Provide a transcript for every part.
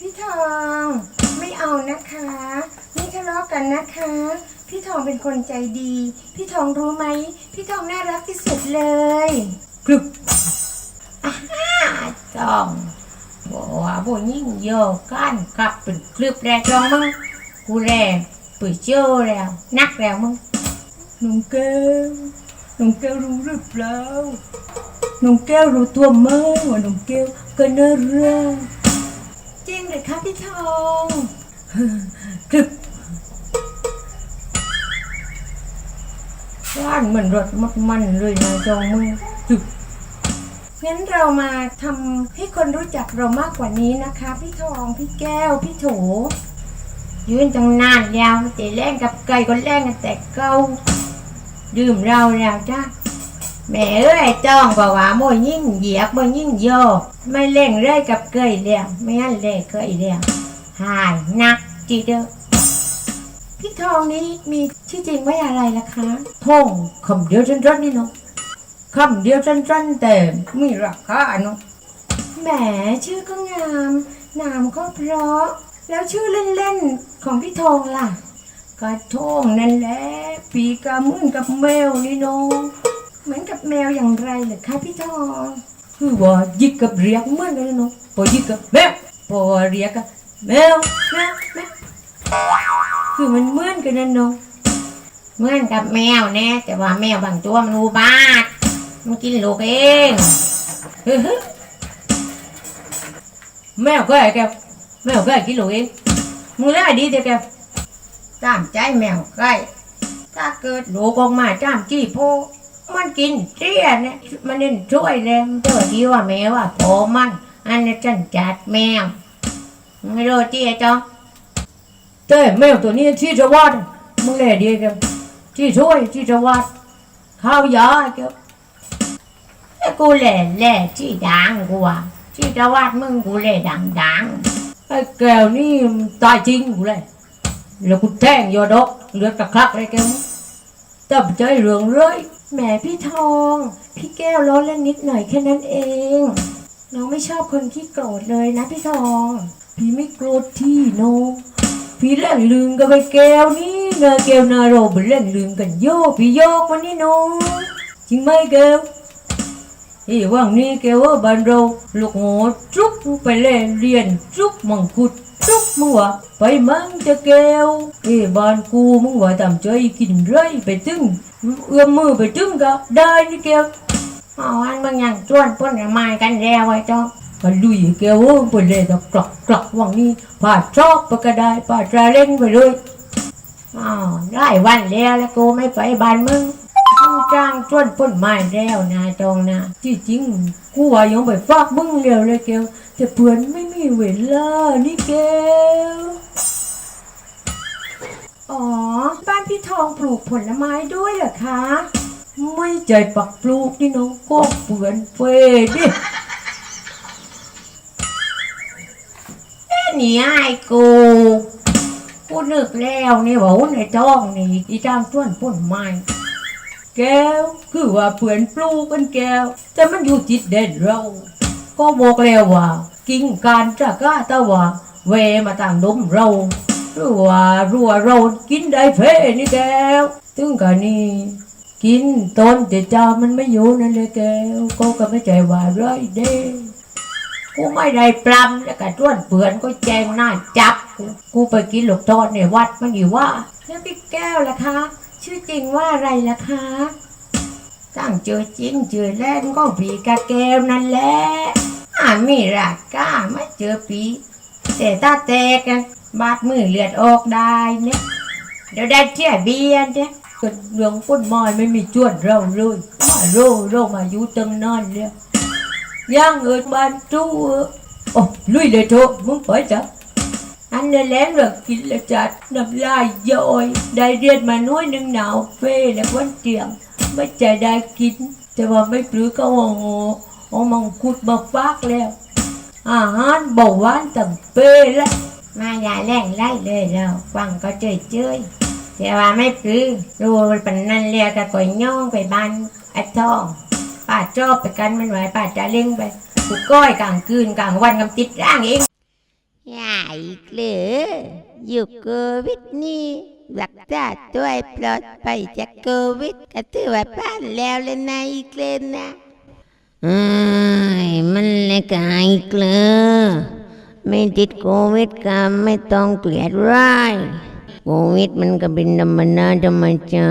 พี่ทองไม่เอานะคะไม่ทะเลาะกันนะคะ พี่ทองเป็นคนใจดี พี่ทองรู้ไหม พี่ทองน่ารักที่สุดเลยกรึบอ่าต้องบอกว่าพวกยิ่งโยกันกลับเป็นคลึบแรกลองมึงกูแรงปุ๋ยเจ้าแล้ว นักแล้วมึงน้องแก้วน้องแก้วรู้หรือเปล่าน้องแก้วรู้ตัวไหมว่าน้องแก้วก็น่ารักจริง เลยคะพี่ทองกึบว่านเหมือนรถมักมันเลยนะจองมือจึบงั้นเรามาทำให้คนรู้จักเรามากกว่านี้นะคะ พี่ทองพี่แก้วพี่โถ ยืนตั้งนานแล้วแต่แล่งกับไก่ก็แล่งกันแต่เกาดื่มเราแล้วจ้า แม่เอ้ยจ้องบอกว่าโมยยิ่งเหยียบโมยยิ่งโยกไม่เล่งเรื่อยกับเกยเลี้ยงไม่งั้นเล่เคยเลี้ยงหายนักจีเด้อพี่ทองนี้มีชื่อจริงไว้อะไรล่ะคะทองคำเดียวสั้นๆนี่เนาะคำเดียวสั้นๆแต่มีราคาเนาะแหมชื่อก็งามนามก็เพราะ แล้วชื่อเล่นๆของพี่ทองล่ะกระทงนั่นแหละปีกามุ่นกับแมวนี่เนาะ เหมือนกับแมวอย่างไรเหรอคะพี่ทองคือว่ายิกกับเรียกเหมือนกันเนาะพอยิกกับแมวพอเรียกกับแมวแมวแมวคือมันเหมือนกันนั่นเนาะเหมือนกับแมวแน่แต่ว่าแมวบางตัวมันอุบาทมันกินลูกเองแมวก็ไอ้แกแมวก็ไอ้กินลูกเองมึงได้ดีเดียวแกตามใจแมวใกล้ถ้าเกิดลูกออกมาจ้ามจี้โพ มันกินเตี้ยเนี่ยมันเล่นช่วยเลยมันเจอดีว่าแมวอะโผมันอันนี้จันจัดแมวไม่รู้เตี้ยจ้องเต้แมวตัวนี้ที่จะวัดมึงเล่ดีกันที่ช่วยที่จะวัดข้าวยาเจ้าไอ้กูเล่เล่ที่ดังกูอะที่จะวัดมึงกูเล่ดังดังไอ้แก้วนี่มันตายจริงกูเลยแล้วกูแทงยอดกเลือดกระคลักเลยแกมึงตับใจเหลืองเลย แหมพี่ทอง พี่แก้วล้อเล่นนิดหน่อยแค่นั้นเอง น้องไม่ชอบคนที่โกรธเลยนะพี่ทอง พี่ไม่โกรธที่โนพี่เล่นลืมกับไอ้แก้วนี่นาแก้วนาโรไปเล่นลืมกันโยกพี่โยกวันนี้โนจริงไหมแก้วไอ้ว่างนี้แก้วว่าบ้านเราลูกโง่จุกไปเล่นเรียนจุกมังคุด จุกมึงวะไปมั่งจะแก้วเอ้บ้านกูมึงว่าทำใจกินไรไปตึงเอื้อมมือไปตึงก็ได้นี่แก้วอ๋ออันบางอย่างชวนพ่นละไม้กันแล้วไอ้จ้อก็ลุยแก้วไปเลยตะกลักกลักว่างนี้ผ่าชอบไปก็ได้ผ่าตราเล่งไปเลยอ๋อได้วันแล้วแล้วกูไม่ไปบ้านมึงมึง จ้างชวนพ่นไม้แล้วนะจองนะที่จริงกูว่ายังไปฝากมึงเร็วเลยแก้วแต่เพื่อนไม่มีเวลานี่แกวอ๋อ บ้านพี่ทองปลูกผลไม้ด้วยเหรอคะ ไม่ใจปักปลูกนี่น้องก็เปือนเฟดิเอ๊ะนี่ไอ้กูกูนึกแล้วนี่ว่าในท้องนี่อีจ้างต้วนพ่นไม้ แก้ว คือว่าเพื่อนปลูกกันแก้ว แต่มันอยู่จิตเด่นเรา ก็บอกแล้วว่า กินการจะกล้าตะว่าเวมาต่างดมเราหรือว่ารัวเรากินได้เพนี่แก้วถึงกันนี่กินตอนแต่เจ้ามันไม่อยู่นั่นเลยแก้วก็ก็ไม่ใจว่าไรเด้กูไม่ได้ปลำแล้วก็ต้วนเปือนก็แจงหน้าจับกูกูไปกินหลกทอดในวัดมันอยู่ว่า แล้วพี่แก้วล่ะคะ ชื่อจริงว่าอะไรล่ะคะตั้งเจอจริงเจอแล่นก็ผีกะแก้วนั่นแหละอามีรากก้าไม่เจอผีแต่ตาแตกอะบาดมือเลือดออกได้เนี่ยเดี๋ยวได้เที่ยเบียนเนี่ยก็เรื่องพุ่นมอยไม่มีจวนเราเลยมาโรโรมาอยู่ตั้งนานแล้วย่างเอิดบ้านจู้โอ้ลุยเลยโถมึงไปจ้ะ อันนี้แหล้วเรื่องกินและจัดน้ำลายย่อยได้เรียนมาน้อยหนึ่งหนาวเฟ่และวันเตียงไม่ใจได้กินแต่ว่าไม่ปลื้อก็โอ้โหเอมังคุดมาฟากแล้วอาหารเบาหวานต่ำเป้แล้วมาอย่าแรงไล่เลยเราฟังก็เจยเจยแต่ว่าไม่ปลื้อรู้ปันนันเรียกก็ก่อยย่องไปบ้านไอ้ทองป้าชอบไปกันมันไหวป้าจะเล่งไปกูก้อยกลางคืนกลางวันกำติดร่างเอง อย่าอีกเลยอยู่โควิดนี่รักษาตัวให้ปลอดภัยจากโควิดก็ถือว่าผ่านแล้วเลยนะอีกเลยนะเอ้ยมันเลยกายเกลือไม่ติดโควิดก็ไม่ต้องเกลียดร้ายโควิดมันก็เป็นธรรมดาธรรมชา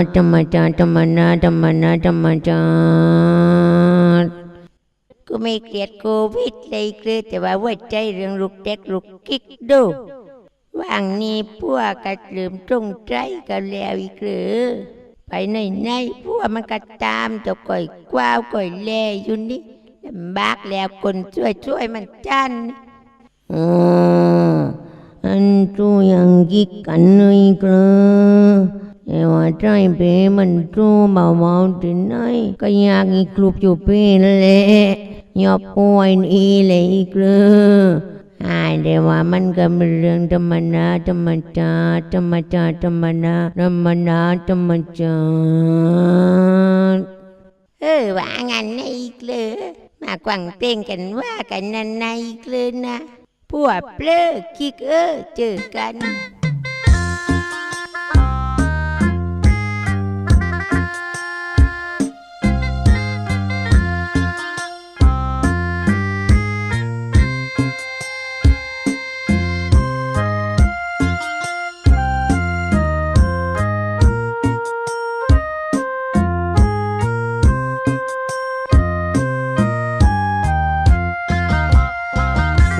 ติธรรมชาติธรรมดาธรรมดาธรรมชาติ กูไม่เกลียดโควิดเลยเกลียดแต่ว่าหัวใจเรื่องลูกเด็กลูกกิ๊กดูว่างนี้พวกก็ลืมตรงใจกันแล้วอีกหรือไปไหนไหนพวกมันก็ตามจะก่อยกว้าวก่อยแลอยู่นี่ลำบากแล้วคนช่วยช่วยมันจันอ๋ออันจูยังกิกกันเลยเกลือแต่ว่าใจเปมันจูเบาๆที่ไหนก็อยากอีกลุบอยู่เป็นแหละ ยอบป่วยนี่เลยอีกเลยอายแต่ว่ามันก็เป็นเรื่องธรรมดาธรรมชาธรรมชาธรรมดาธรรมดาธรรมชาเออว่างันนะอีกเลยมากวังเพลงกันว่ากันนั่นนะอีกเลยนะพวกเปลือคิกเออเจอกัน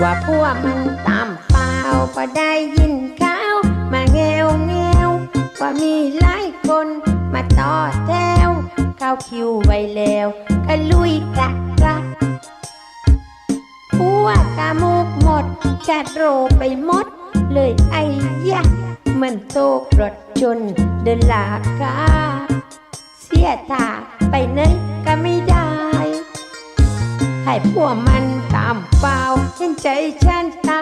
ว่าพวกมันตามเปล่าพอได้ยินข่าวมาแงวแงวว่ามีหลายคนมาต่อแถวเข้าคิวไว้แล้วก็ลุยกะกะพวกกามุกหมดจัดโรไปหมด เลยไอ้ยะมันโตกรถชนเดินลากาเสียตาไปไหนก็ไม่ได้ ให้พวกมันามเปล่าเห็นใจฉันตา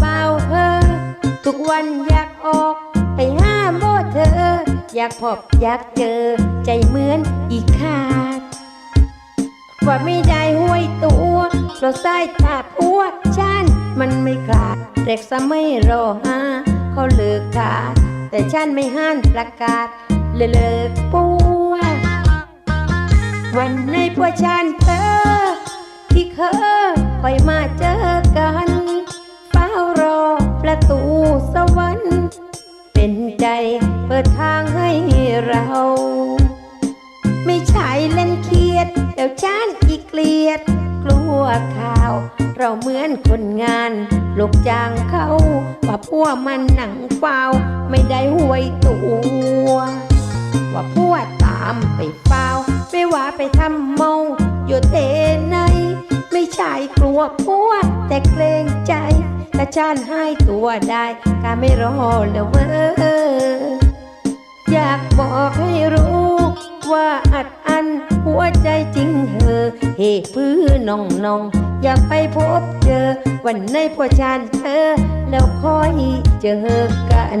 เบาๆเฮอทุกวันอยากออกไปห้ามโบเธอ อยากพบอยากเจอ ใจเหมือนอีกขาดว่าไม่ได้ห้วยตัวเราใส่ตาพวฉันมันไม่ขาดเด็กสมัยรอหาเขาเลิกขาดแต่ฉันไม่ห้านประกาศเลยเลิกปัววันในพวกฉันเธอที่เคย คอยมาเจอกันเฝ้ารอประตูสวรรค์ เป็นใจเปิดทางให้เรา ไม่ใช่เล่นเครียดเดี๋ยวฉันอีกเกลียด กลัวข่าว เราเหมือนคนงาน ลูกจ้างเขาว่าพวกมันหนังเฝ้าไม่ได้หวยตัวว่าพวกตามไปเฝ้าไม่ว่าไปทำเมงอยู่เทไหน ไม่ใช่กลัวพวกแต่เกรงใจถ้าฉันให้ตัวได้ก็ไม่รอแล้วเว้ยอยากบอกให้รู้ ว่าอัดอันหัวใจจริงเหอเฮพื้นน้องน้องอยากไปพบเจอ วันในพวกฉันเธอ แล้วคอยเจอกัน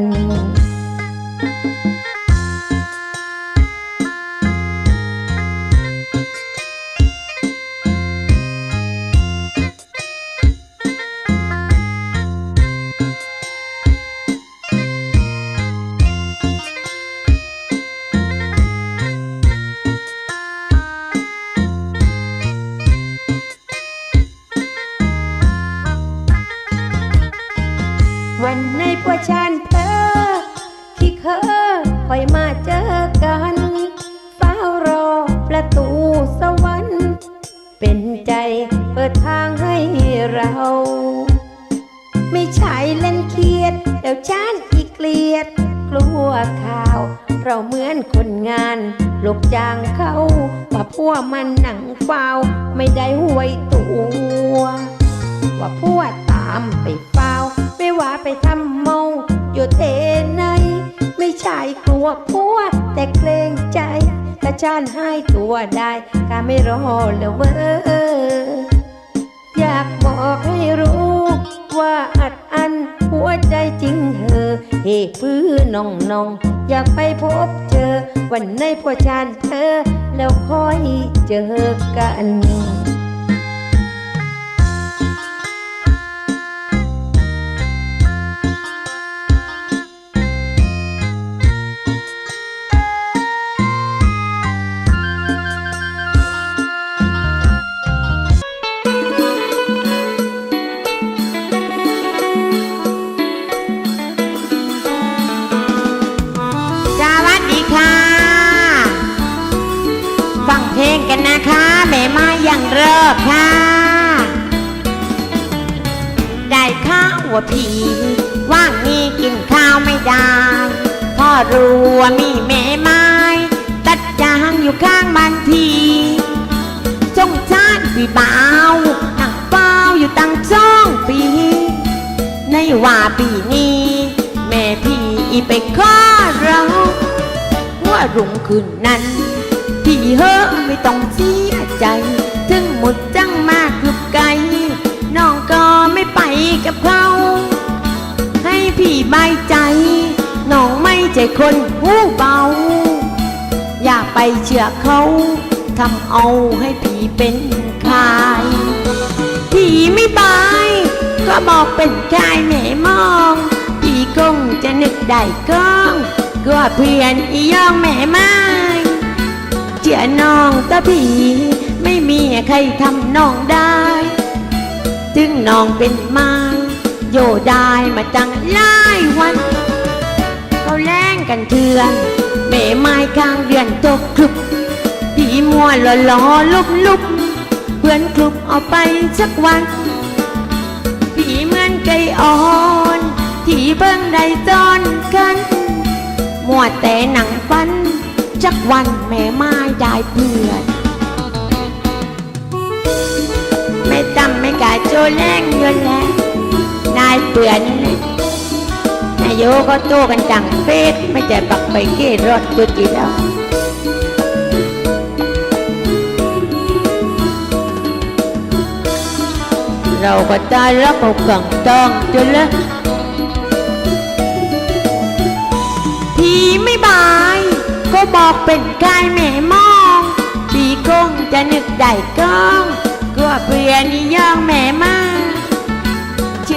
วันในพวกฉันเธอที่เคยคอยมาเจอกันเฝ้ารอประตูสวรรค์ เป็นใจเปิดทางให้เรา ไม่ใช่เล่นเครียดเดี๋ยวฉันอีกเกลียด กลัวข่าว เราเหมือนคนงานลูกจ้างเขาว่าพวกมันหนังเฝ้าไม่ได้ห่วยตัว ว่าพวกตามไปเฝ้า ไม่ว่าไปทำเมาอยู่เทไหนไม่ใช่กลัวพวแต่เกรงใจถ้าฉันให้ตัวได้ก็ไม่รอแล้วเว้ยอยากบอกให้รู้ ว่าอัดอันหัวใจจริงเหอเฮพื้นน้องน้อง อยากไปพบเจอ วันในพวกฉันเธอ แล้วคอยเจอกัน ว่าผีว่างนี้กินข้าวไม่ได้พ่อรู้ว่ามีแม่ไม้ ตัดยางอยู่ข้างบ้านทีจงชาติปีบ่าหนังเป้าอยู่ตั้งจ้องปี ในว่าปีนี้ แม่พี่อีไปข้อเราว่ารุ่งคืนนั้นพี่เฮ้อไม่ต้องเสียใจ ถึงหมดจังมากคือไกลน้องก็ไม่ไปกับเขาให้พี่ใบายใจน้องไม่ใจคนหูเบา อย่าไปเชื่อเขาทำเอาให้พี่เป็นคายพี่ไม่บาย ก็บอกเป็นกายแม่มองพี่คงจะนึกได้ก้องก็เพื่อนอีย่องแม่ไม้เชื่อน้องตาพี่ไม่มีใครทำน้องได้ ถึงน้องเป็นไม้ โยได้มาจังหลายวันเขาแล่งกันเถื่อนแม่ไม้ข้างเดือนตกคลุกพี่มัวหล้อหล้อลุบลุบเพื่อนคลุบเอาไปสักวันผีเหมือนไก่อ่อนที่เบิ่งได้จอนกันมัวแต่หนังฟันจักวันแม่ไม้ได้เพื่อนไม่จำไม่กาโจแรงเงินแล้ว นายเปื่อนนายโยก็โตกันจังเฟสไม่แต่ปักไปเกีรถจุดจีแล้วเราก็ตายแล้วก็กังต้องจนละพี่ไม่บาย ก็บอกเป็นกายแม่มองพี่คงจะนึกได้ก้องก็เพื่อนนี่ย่องแม่มาเชื่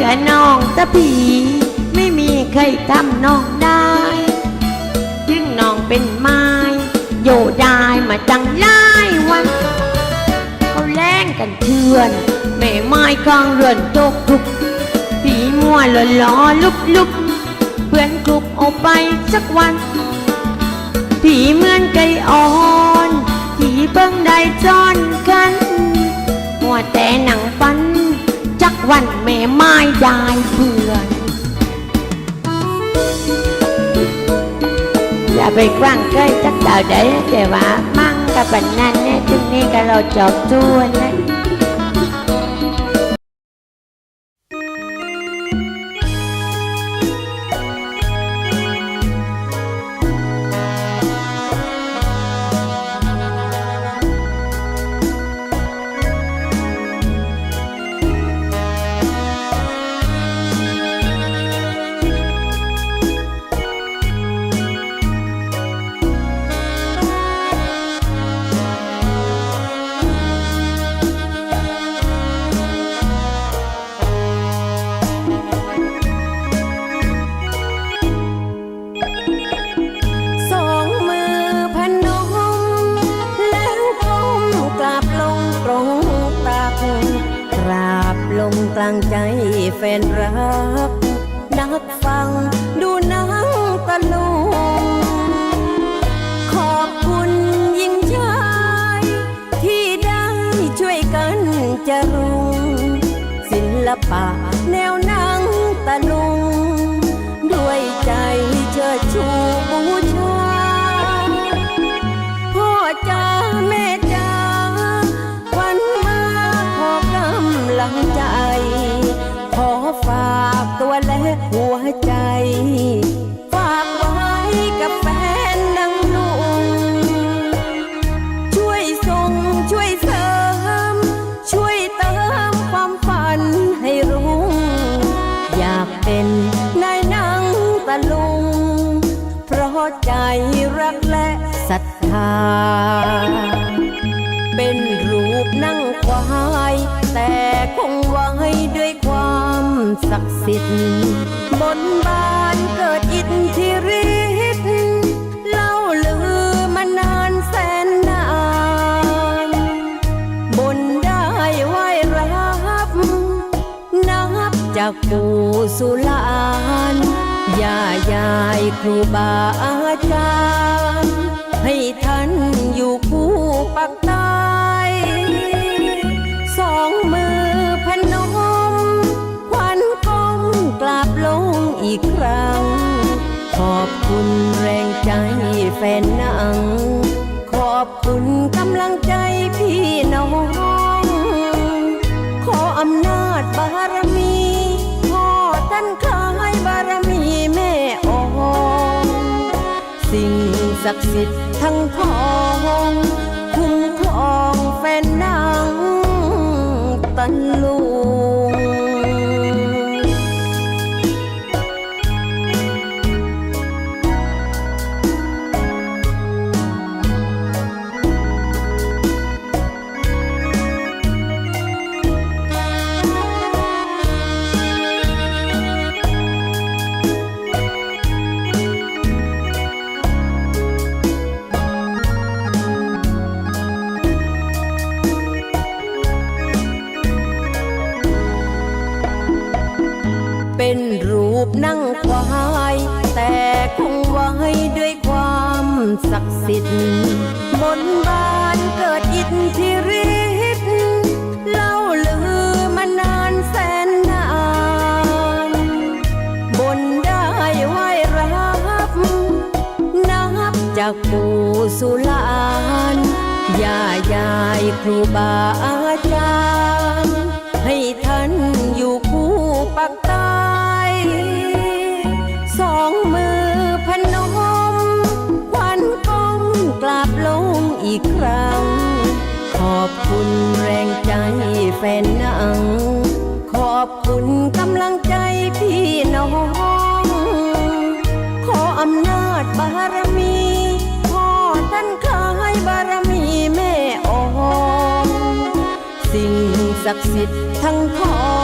อน้องตะผีไม่มีใครทำน้องได้ถึงน้องเป็นไม้โยได้มาจังหลายวันเขาแล่งกันเถื่อนแม่ไม้กลางเรือนตกทุกผีมัวละล้อลุกลุกเพื่อนกลุบออกไปสักวันผีเหมือนไก่อ่อนผีเบิ่งได้จอน อย่าไปกว้างใกล้จักดาวได้แต่ ดูหนังตะลุงขอบคุณยิ่งใหญ่ที่ได้ช่วยกันจะรุงศิลปะแนวหนังตะลุง ด้วยใจเชิดชูบูชาพ่อจ้าแม่จ้าวันมาขอกำลังใจ ขอฝากตัวและหัวใจ ฝากไว้กับแฟนนังลุงช่วยส่งช่วยเสริม ช่วยเติมความฝันให้รุ่ง อยากเป็นนายหนังตะลุง เพราะใจรักและศรัทธา เป็นรูปนั่งควาย แต่คงไว้ด้วยความ ศักดิ์สิทธิ์บนบานเกิดอิทธิฤทธิ์เล่าลือมานานแสนนานบนได้ไหวรับนับจากปู่สุลานย่ายายครูบาอาจารย์ ให้ท่านอยู่คู่ปักต้ อีกครั้ง ขอบคุณแรงใจแฟนหนัง ขอบคุณกำลังใจพี่น้อง ขออำนาจบารมีพ่อท่านคล้ายบารมีแม่อองสิ่งศักดิ์สิทธิ์ทั้งทองคุ้มครองแฟนนางตันลุ สิทธิ์บนบานเกิดอิทธิฤทธิ์เล่าลือมานานแสนนานบนได้ไหวรับนับจากปู่สุลานย่ายายครูบาอาจารย์ อีกครั้ง ขอบคุณแรงใจแฟนหนัง ขอบคุณกำลังใจพี่น้อง ขออำนาจบารมีพ่อท่านคายบารมีแม่อองสิ่งศักดิ์สิทธิ์ทั้งทอง